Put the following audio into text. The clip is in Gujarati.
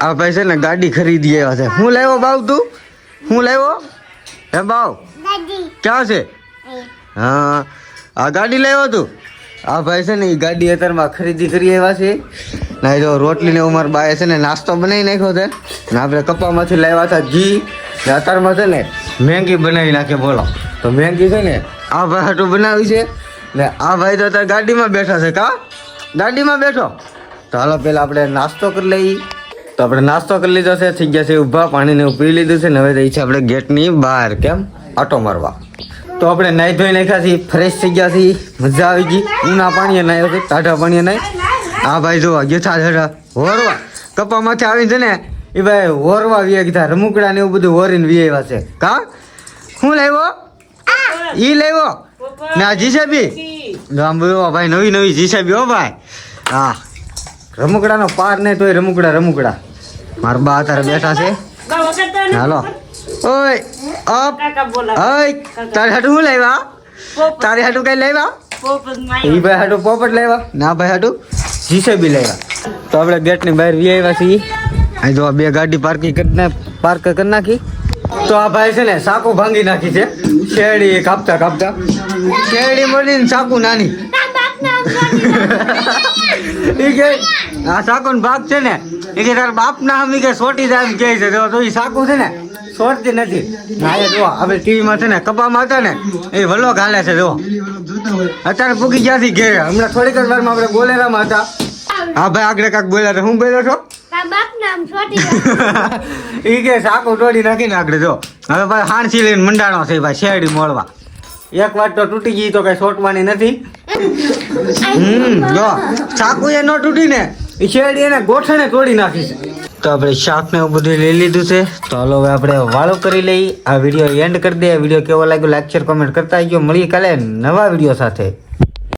આ ભાઈ છે ને ગાડી ખરીદી આવ્યા છે. હું લાવ્યો ભાવ તું? હું લાવ્યો? હે બાવ ક્યાં છે? હા. આ ગાડી લાવ્યો તું? આ ભાઈ છે ને એ ગાડી અત્યારમાં ખરીદી કરી આવ્યા છે. ના જો રોટલી ને ઉમર બાએ છે ને નાસ્તો બનાવી નાખ્યો છે. ને આપણે કપામાંથી લાવ્યા હતા ઘી. ને અત્યારમાં છે ને મેંગી બનાવી નાખે બોલો. તો મેંગી છે ને આ ભાઈ હાટું બનાવી છે. ને આ ભાઈ તો અત્યારે ગાડીમાં બેઠા છે કા? ગાડીમાં બેઠો. તો હાલો પહેલાં આપણે નાસ્તો કરી લઈએ. તો આપણે નાસ્તો કરી લીધો છે, થઈ ગયા છે, ઊભા, પાણીને પી લીધું છે ને હવે રહી છે આપણે ગેટની બહાર, કેમ? આટો મારવા. તો આપણે નાહી ધોઈ નાખ્યા છીએ, ફ્રેશ થઈ ગયા છીએ, મજા આવી ગઈ. ઊના પાણીએ નાહ્યો છે, ટાઢા પાણીએ નાહી આ ભાઈ જોવા ગેઠા ઠેઠા હોરવા કપામાંથી આવીને છે ને, એ ભાઈ હોરવા વી કીધા, રમુકડા ને એવું બધું હોરીને વી આવ્યા છે. કા? શું લાવ્યો? ઈ લાવ્યો? ને આ જીસેબી ગામડો ભાઈ નવી નવી જીસેબી હો ભાઈ. હા. રમુકડાનો પાર નહીં તોય રમુકડા રમુકડા. મારા બા તારે બેઠા છે. હાલો. ઓય અપ. ઓય તારે હાટું શું લાવ્યા? તારે હાટું કઈ લાવ્યા? ઈ ભાઈ હાટું પોપટ લાવ્યા? ના ભાઈ હાટું જીસેબી લાવ્યા. તો આપણે ગેટની બહાર વી આવ્યા છીએ. અહીં જો આ બે ગાડી પાર્કિંગ કરીને પાર્ક કરી નાખી. તો આ ભાઈ છે ને સાકુ ભાંગી નાખી છે. શેરડી કાપતા કાપતા. શેરડી મળીને સાકુ નાની. કે આ સાકુ ભાગ છે ને એ કે તારા બાપ ના હમી કે સોટી જાય કે છે. તો એ સાકુ છે ને સોટતી નથી. ના એ જો આપણે ટીવીમાં છે ને કપામાં હતા ને એ વલો ગાલે છે જો. અત્યારે પૂકી ક્યાંથી ઘેર. હમણાં થોડીક જ વારમાં આપણે બોલેરામાં હતા. હા ભાઈ આગળ કાંક બોલ્યા તો હું બોલ્યો છો? એ કે સાકુ તોડી નાખીને આગળ જો. હવે ભાઈ હાણસી લઈને મંડાણો છે ભાઈ શેરડી મોળવા. એક વાર તો તૂટી ગઈ તો કઈ સોટવાની નથી. હમ જો ચાકુ એ ન તૂટી ને શેરડી એને ગોઠણે તોડી નાખી છે. તો આપણે શાક ને એવું બધું લઈ લીધું છે. તો હાલો હવે આપણે વાળો કરી લઈ આ વીડિયો એન્ડ કરી દે વીડિયો કેવો લાગ્યો લાઈક શેર કોમેન્ટ કરતા ગયો મળીએ કાલે નવા વીડિયો સાથે.